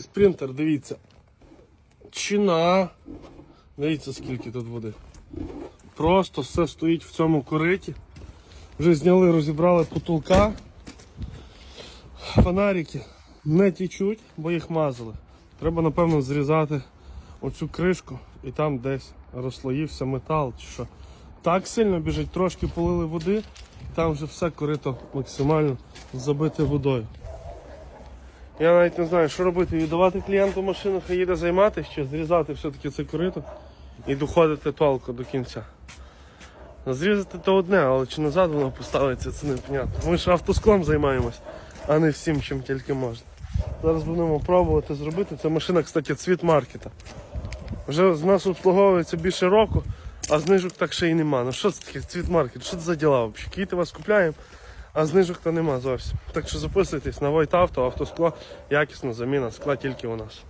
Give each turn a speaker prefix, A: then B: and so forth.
A: Спринтер, дивіться. Чина. Дивіться, скільки тут води. Просто все стоїть в цьому кориті. Вже зняли, розібрали потолка. Фонарики не тічуть, бо їх мазали. Треба, напевно, зрізати оцю кришку і там десь розслоївся метал чи що. Так сильно біжить, трошки полили води, там вже все корито максимально забите водою. Я навіть не знаю, що робити, віддавати клієнту машину, хай їде займатися, чи зрізати все-таки це корито і доходити толку до кінця. Зрізати то одне, але чи назад воно поставиться, це непонятно. Ми ж автосклом займаємось, а не всім, чим тільки можна. Зараз будемо пробувати зробити. Це машина, кстати, цвіт маркета. Вже з нас обслуговується більше року, а знижок так ще й нема. Ну що це таке цвіт маркет? Що це за діла взагалі? Квіти вас купляємо, а знижок то нема зовсім. Так що записуйтесь на Войт Авто, автоскло, якісна заміна скла тільки у нас.